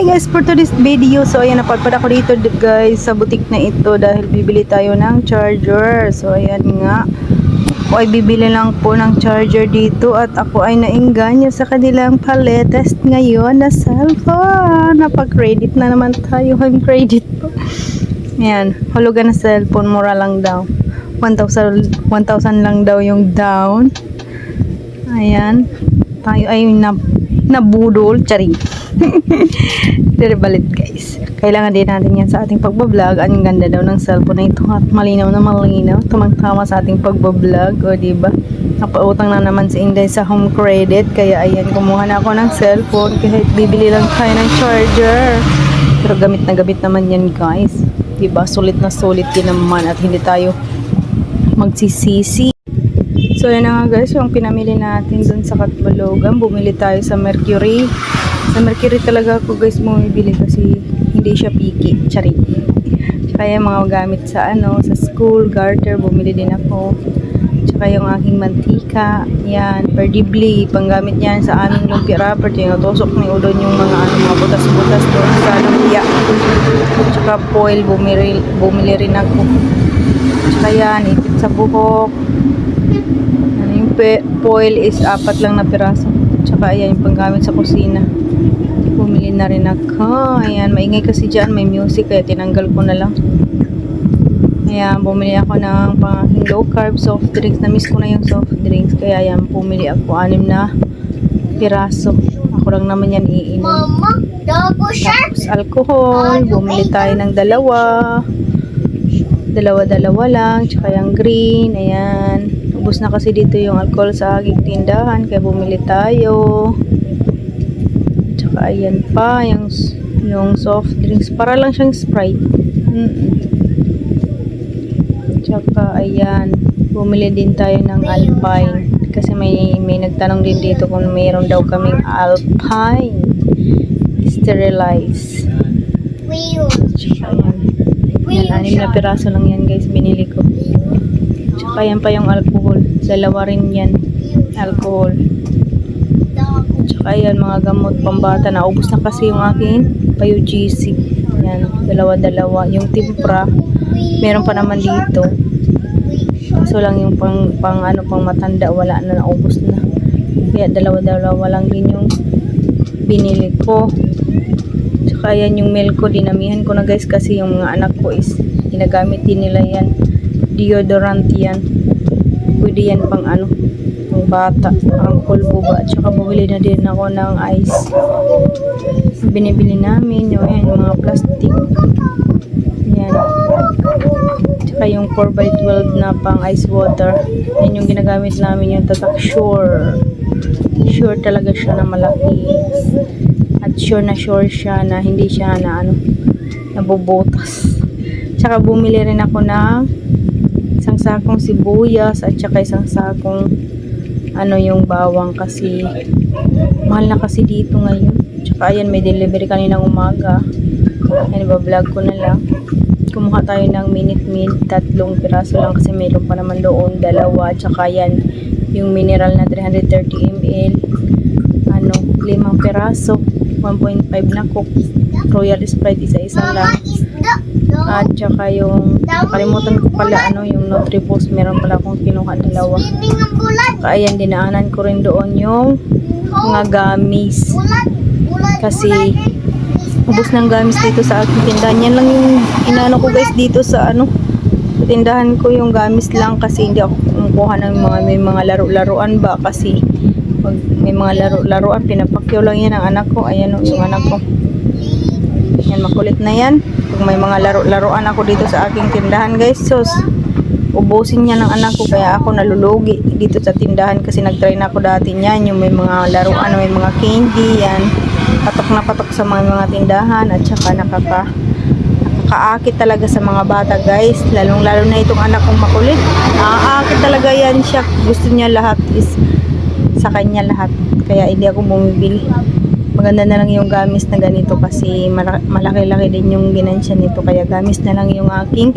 Hi guys, for today's video, so ayan, napadpad ako dito guys sa butik na ito dahil bibili tayo ng charger. So ayan nga, ako ay bibili lang po ng charger dito at ako ay nainganyo sa kanilang paletest ngayon na cellphone. Napag-credit na naman tayo, home credit po. Ayan, hulugan na cellphone, mura lang daw. 1,000 1,000 lang daw yung down. Ayan, tayo ay na, nabudol, charing. Pero balit guys. Kailangan din natin yan sa ating pagbablog. Ang ganda daw ng cellphone na ito at malinaw na malinaw. Tumang-tama sa ating pagbablog. O diba? Napautang na naman si Inday sa home credit. Kaya ayan, kumuha na ako ng cellphone. Kahit bibili lang tayo ng charger. Pero gamit na gamit naman yan guys. Diba? Sulit na sulit din naman at hindi tayo magsisisi. So na nga guys, yung pinamili natin dun sa Katbalogan. Bumili tayo sa Mercury. Sa Mercury talaga ako guys bumibili kasi hindi siya piki. Charing. Tsaka yung mga gamit sa ano, sa school, garter, bumili din ako. Tsaka yung aking mantika. Yan, perdibly. Panggamit yan sa aming lumpia wrapper. Tinutusok ni Udon yung mga ano, mga butas-butas doon sa lumpia. Tsaka foil, bumili, bumili rin ako. Tsaka yan, ipit sa buhok. Ano yung foil is apat lang na piraso. Tsaka ayan yung panggamit sa kusina. Bumili na rin ako. Ayan, maingay kasi dyan. May music kaya tinanggal ko na lang. Ayan, bumili ako ng pangaking low carb soft drinks. Namiss ko na yung soft drinks. Kaya ayan, bumili ako anim na piraso. Ako lang naman yan iinom. Mama, double shark. Tapos alcohol, bumili tayo ng dalawa. Dalawa-dalawa lang, tsaka yung green, ayan. Ubus na kasi dito yung alcohol sa aking tindahan, kaya bumili tayo. Tsaka ayan pa, yung, yung soft drinks. Para lang siyang Sprite. Mm Tsaka ayan, bumili din tayo ng Alpine. Kasi may, may nagtanong din dito kung mayroon daw kaming Alpine sterilize. Wheel. Ayan. Yan, anim na piraso lang yan guys, binili ko. Tsaka yan pa yung alcohol. Dalawa rin yan, alcohol. Tsaka yan, mga gamot pambata. Naubos na kasi yung aking payo GC. Yan, dalawa-dalawa. Yung timpra, meron pa naman dito. Kaso lang yung pang, pang ano, pang matanda, wala na, naubos na. Kaya dalawa-dalawa lang din yung binili ko. Tsaka yan yung milk ko, dinamihan ko na guys kasi yung mga anak ko is ginagamit din nila yan. Deodorant yan. Pwede yan pang ano, pang bata, pang pulbo ba. Tsaka bumili na din ako ng ice. Binibili namin yung, yan, yung mga plastic. Yan. Tsaka yung 4x12 na pang ice water. Yan yung ginagamit namin yung tatak sure. Sure talaga siya na malaki at sure na sure siya na hindi siya na ano nabubutas tsaka bumili rin ako ng sakong sibuyas at tsaka isang sakong ano yung bawang kasi. Mahal na kasi dito ngayon. Tsaka ayan may delivery kaninang umaga. Yan vlog ko na lang. Kumuha tayo ng minute meat tatlong piraso lang kasi mayroon pa naman doon dalawa. Tsaka yan yung mineral na 330 ml ano limang piraso. 1.5 na coke. Royal sprite isa-isa lang at saka yung nakalimutan ko pala ano yung Nutriboost meron pala akong kinuha dalawa. Kaya yan dinaanan ko rin doon yung mga gamis. Kasi ubos ng gamis dito sa aking tindahan. Yan lang yung inaano ko guys dito sa ano tindahan ko yung gamis lang kasi hindi ako kumukuha ng mga may mga laro-laruan ba? Kasi pag may mga laro-laruan pinapakyaw lang yan ang anak ko. Ayan o yung anak ko yan makulit na yan. Pag may mga laro-laruan ako dito sa aking tindahan guys so ubusin niya ng anak ko kaya ako nalulugi dito sa tindahan kasi nagtry na ako dati niyan. Yung may mga laruan may mga candy yan. Patok na patok sa mga mga tindahan at saka nakaka nakakaakit talaga sa mga bata guys. Lalong lalo na itong anak kong makulit. Naaakit talaga yan siya. Gusto niya lahat is sa kanya lahat. Kaya hindi ako bumibili maganda na lang yung gamis na ganito kasi mala- malaki-laki din yung ginansya nito kaya gamis na lang yung aking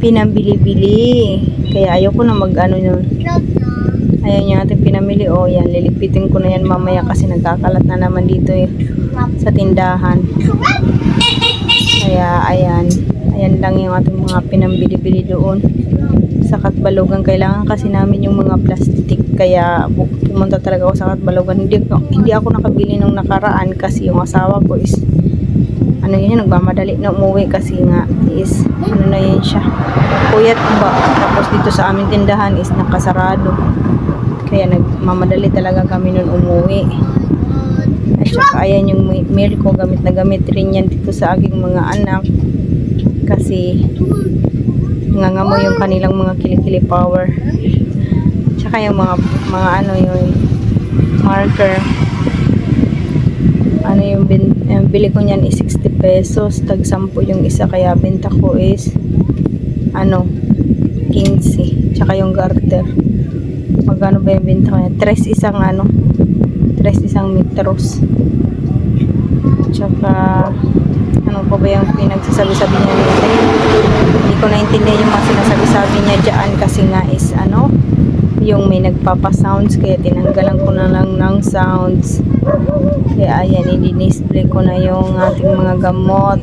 pinambili-bili kaya ayoko na mag ano yun Ayan yung ating pinamili. O yan, lilipitin ko na yan mamaya kasi nagkakalat na naman dito eh, sa tindahan. Kaya ayan, ayan lang yung ating mga pinambili-bili doon. Sa Katbalogan, kailangan kasi namin yung mga plastic. Kaya pumunta talaga ako sa Katbalogan. Hindi, hindi ako nakabili nung nakaraan kasi yung asawa ko is ano yun, nagmamadali na umuwi kasi nga is ano na yun siya puyat ba tapos dito sa aming tindahan is nakasarado kaya nagmamadali talaga kami nun umuwi at saka ayan yung mi- meal ko gamit na gamit rin yan dito sa aking mga anak kasi ngangamo yung kanilang mga kilikili power. Tsaka yung mga mga ano yung marker. Ano yung bin, yung bili ko niyan is 60 pesos tag 10 yung isa kaya benta ko is ano 15 tsaka yung garter. Magkano ba yung benta ko niya 3 isang ano 3 isang metros. Tsaka ba yung pinagsasabi-sabi niya nito hindi ko naintindihan yung mga sinasabi-sabi niya dyan kasi nga is ano yung may nagpapa-sounds kaya tinanggalan ko na lang ng sounds. Kaya ayan i-display ko na yung ating mga gamot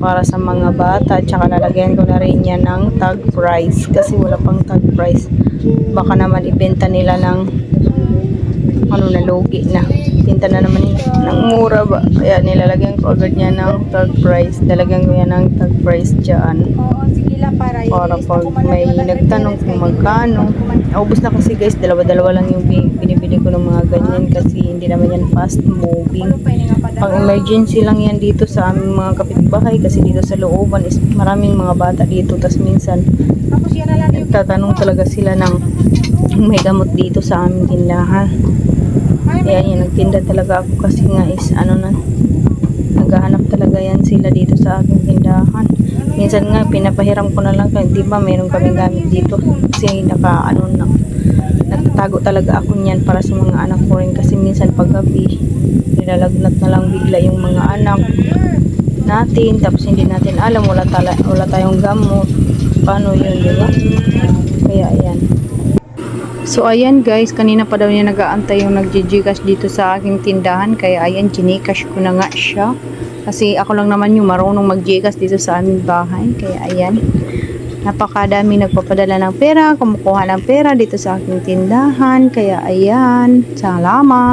para sa mga bata. Tsaka lalagyan ko na rin yan ng tag price kasi wala pang tag price. Baka naman ibenta nila ng ano na logi na tinta na naman yun ng mura ba? Kaya nilalagyan ko agad niya ng tag price. Lalagyan ko yan ng tag price dyan. Oo, sige lang para para pag may nagtanong kung magkano. ubos na kasi guys. Dalawa-dalawa lang yung bi- binibili ko ng mga ganyan kasi hindi naman yan fast moving. Pang emergency lang yan dito sa aming mga kapitbahay kasi dito sa looban is maraming mga bata dito. Minsan Tapos yung nagtatanong talaga sila ng may gamot dito sa aming tindahan kaya yan nagtinda talaga ako kasi nga is ano na naghahanap talaga yan sila dito sa aking tindahan. Minsan nga pinapahiram ko na lang di ba meron kaming gamit dito. Kasi naka ano na nagtatago talaga ako niyan para sa mga anak ko rin. Kasi minsan pag gabi nilalagnat na lang bigla yung mga anak natin. Tapos hindi natin alam wala, tala, wala tayong gamot. Paano yun di ba? Kaya ayan So ayan guys, kanina pa daw niya nag-aantay yung nagjijigas dito sa aking tindahan kaya ayan, ginikash ko na nga siya. Kasi ako lang naman yung marunong magjigas dito sa aming bahay. Kaya ayan, napakadami nagpapadala ng pera, kumukuha ng pera dito sa aking tindahan. Kaya ayan, salamat!